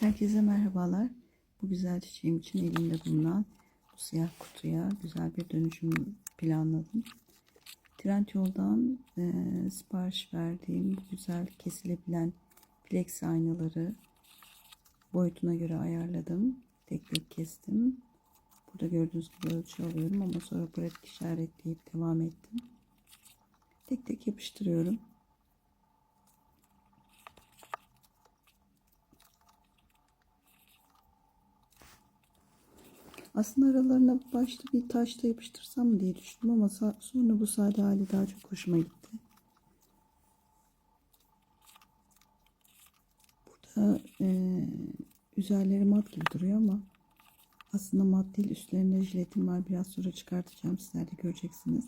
Herkese merhabalar. Bu güzel çiçeğim için elimde bulunan bu siyah kutuya güzel bir dönüşüm planladım. Trendyol'dan e, sipariş verdiğim bu güzel kesilebilen flex aynaları boyutuna göre ayarladım. Tek tek kestim. Burada gördüğünüz gibi ölçü alıyorum ama sonra pratik işaretleyip devam ettim. Tek tek yapıştırıyorum. Aslında aralarına başta bir taş da yapıştırsam mı diye düşündüm ama sonra bu sade hali daha çok hoşuma gitti. Burada e, üzerleri mat gibi duruyor ama aslında mat değil üstlerinde jiletim var. Biraz sonra çıkartacağım sizler de göreceksiniz.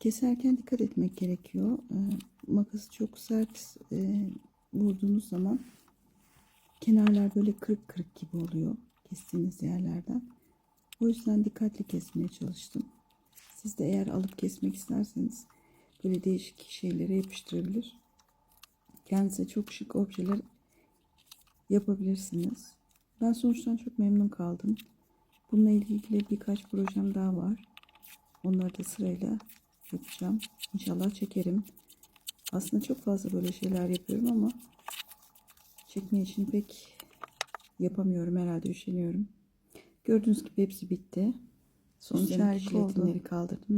Keserken dikkat etmek gerekiyor. E, makası çok sert e, vurduğunuz zaman kenarlar böyle kırık kırık gibi oluyor kestiğiniz yerlerden. O yüzden dikkatli kesmeye çalıştım. Siz de eğer alıp kesmek isterseniz böyle değişik şeylere yapıştırabilir. Kendinize çok şık objeler yapabilirsiniz. Ben sonuçtan çok memnun kaldım. Bununla ilgili birkaç projem daha var. Onları da sırayla yapacağım. İnşallah çekerim. Aslında çok fazla böyle şeyler yapıyorum ama çekme için pek yapamıyorum herhalde üşeniyorum. Gördüğünüz gibi hepsi bitti. Sonuç harici oldu. kaldırdım.